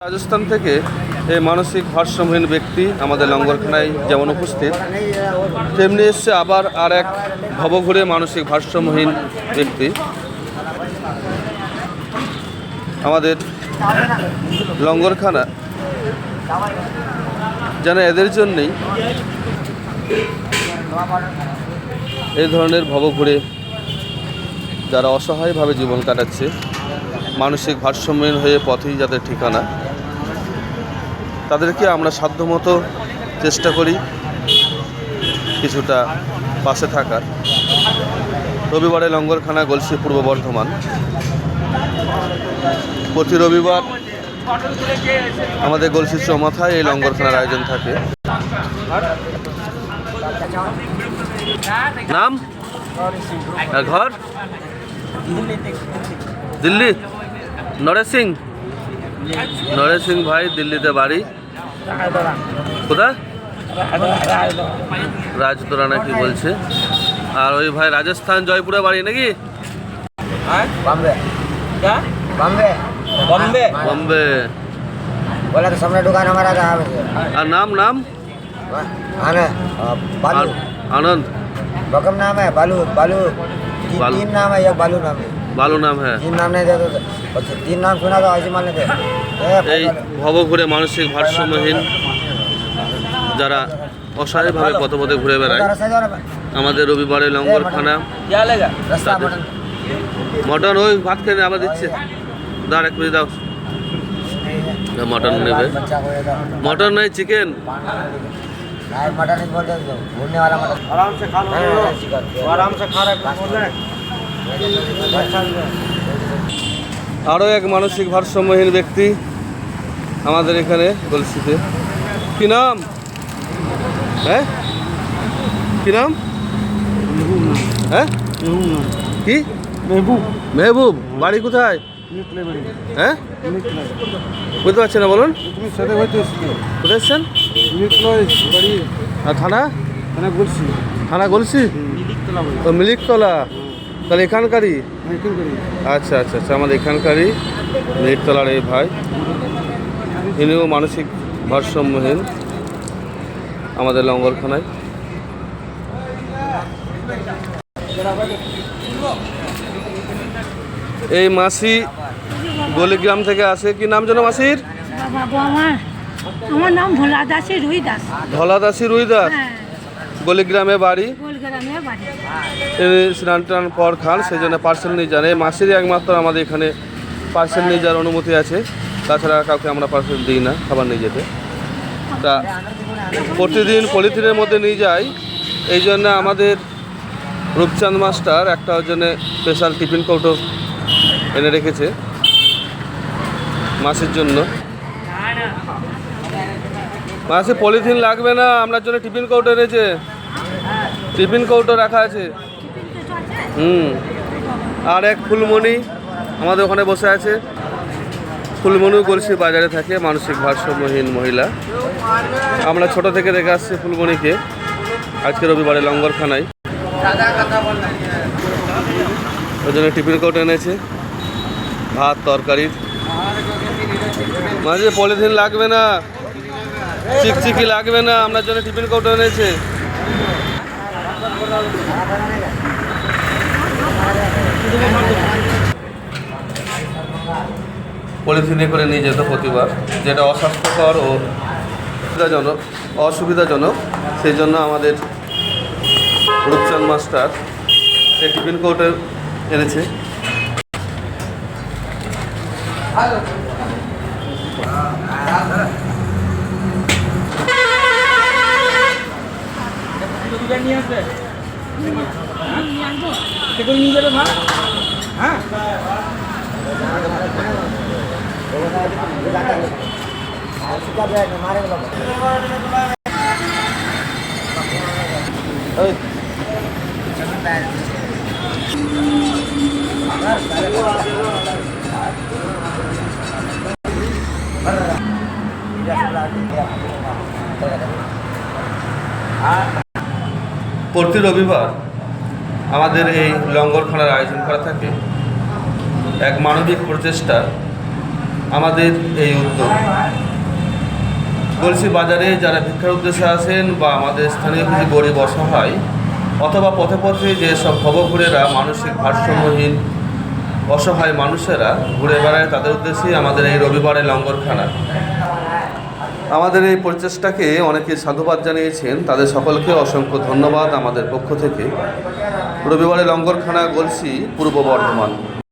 রাজস্থান থেকে এই মানসিক ভারসাম্যহীন ব্যক্তি আমাদের লঙ্গরখানায় যেমন উপস্থিত, তেমনি এসছে আবার আর এক ভবঘুরে মানসিক ভারসাম্যহীন ব্যক্তি। আমাদের লঙ্গরখানা যেন এদের জন্যেই এই ধরনের ভবঘুরে যারা অসহায়ভাবে জীবন কাটাচ্ছে, মানসিক ভারসাম্যহীন হয়ে পথেই যাদের ঠিকানা তাদেরকে আমরা সাধ্যমতো চেষ্টা করি কিছুটা পাশে থাকার। রবিবারে লঙ্গরখানা, গলসি, পূর্ব বর্ধমান। প্রতি রবিবার আমাদের গলসি চৌমাথায় এই লঙ্গরখানার আয়োজন থাকে। নাম? ঘর? দিল্লি? নরেশ সিং? নরেশ সিং ভাই, দিল্লিতে বাড়ি। কোথায় রাজতোরা নাকি বলছে আর ওই ভাই রাজস্থান জয়পুরে বাড়ি নাকি बॉम्बे क्या बॉम्बे बॉम्बे বম্বে बोला तो सामने दुकान हमारा था আর नाम नाम आना बालू আর- आनंद बकम नाम है बालू बालू तीन, बालू। तीन नाम है एक बालू नाम है ভালো নাম হ্যাঁ तीन नाम नहीं देते थे अच्छा, तीन नाम सुना था ऐसे मान लेते ए, এই ভবঘুরে মানসিক ভারসাম্যহীন যারা অসহায়ভাবে পথে পথে ঘুরে বেড়ায় रास्ता जाओ ना আমাদের রবিবারে লঙ্গরখানা क्या लेगा रास्ता दादे। मटन মটন ওই ভাত খেয়ে আবার দিচ্ছে দাঁড় এক মিনিট দাও না, মটন নেবে बच्चा को ये था মটন নয় চিকেন नहीं मटन नहीं बोलते थे भूलने वाला मटन आराम से खा लो नहीं, नहीं, नहीं, चिकन वो आराम से खा रहा है बोल रहे हैं আরও এক মানসিক ভারসাম্যহীন ব্যক্তি আমাদের এখানে গলসিতে কি নাম? হ্যাঁ? কি নাম? হ্যাঁ? কি? মেহবুব। মেহবুব বাড়ি কোথায়? হ্যাঁ? বুঝতে পারছি না বলুন। থানা? থানা গলসি থানা গলসি মিলিকতলা। তাহলে এখানকারই? আচ্ছা আচ্ছা আচ্ছা আমাদের এখানকারই মিলিকতলার এই ভাই। ইনিও মানসিক ভারসাম্যহীন আমাদের লঙ্গরখানায়। এই মাসি গলিগ্রাম থেকে আসে। কি নাম যেন মাসির? বাবা আমার নাম ভোলা দাসী রুই দাস ধলা দাসী রুইদাস। হ্যাঁ। গলিগ্রামে বাড়ি? স্নান টান পর খান, সেই জন্য পার্সেল নিয়ে যান। এই মাসেরই একমাত্র আমাদের এখানে পার্সেল নিয়ে যাওয়ার অনুমতি আছে। তাছাড়া কাউকে আমরা পার্সেল দিই না, খাবার নিয়ে যেতে। তা প্রতিদিন পলিথিনের মধ্যে নিয়ে যাই। এই জন্য আমাদের রূপচাঁদ মাস্টার একটা জন্য স্পেশাল টিফিন কৌটো এনে রেখেছে মাসের জন্য। মাসে পলিথিন লাগবে না, আপনার জন্য টিফিন কৌটো এনেছে। টিফিন কৌটো রাখা আছে। হুম। আর এক ফুলমণি আমাদের ওখানে বসে আছে। ফুলমণিও গলসি বাজারে থাকে, মানসিক ভারসাম্যহীন মহিলা। আমরা ছোট থেকে দেখে আসছি ফুলমণিকে। আজকে রবিবারে লঙ্গরখানায়। ওই জন্য টিফিন কোট এনেছে। ভাত তরকারির মাঝে পলিথিন লাগবে না। চিকচিকি লাগবে না। আপনার জন্য টিফিন কোট এনেছে। পলিথিনে করে নিয়ে যেত প্রতিবার, যেটা অস্বাস্থ্যকর ও সুবিধাজনক, অসুবিধাজনক। সেই জন্য আমাদের রূপচাঁদ মাস্টার এই টিফিন কোর্টে এনেছে। নিয়ে যাবে মা হ্যাঁ Ah প্রতি রবিবার আমাদের এই লঙ্গরখানার আয়োজন করা থাকে। এক মানবিক প্রচেষ্টা আমাদের এই উদ্যোগ। গলসি বাজারে যারা ভিক্ষার উদ্দেশ্যে আসেন বা আমাদের স্থানীয় কিছু গরিব অসহায়, অথবা পথে পথে যেসব ভবঘুরেরা মানসিক ভারসাম্যহীন অসহায় মানুষেরা ঘুরে বেড়ায়, তাদের উদ্দেশ্যেই আমাদের এই রবিবারে লঙ্গরখানা। আমাদের এই প্রচেষ্টাকে অনেকে সাধুবাদ জানিয়েছেন। তাদের সকলকে অসংখ্য ধন্যবাদ আমাদের পক্ষ থেকে। রবিবারে লঙ্গরখানা, গলসি, পূর্ব বর্ধমান।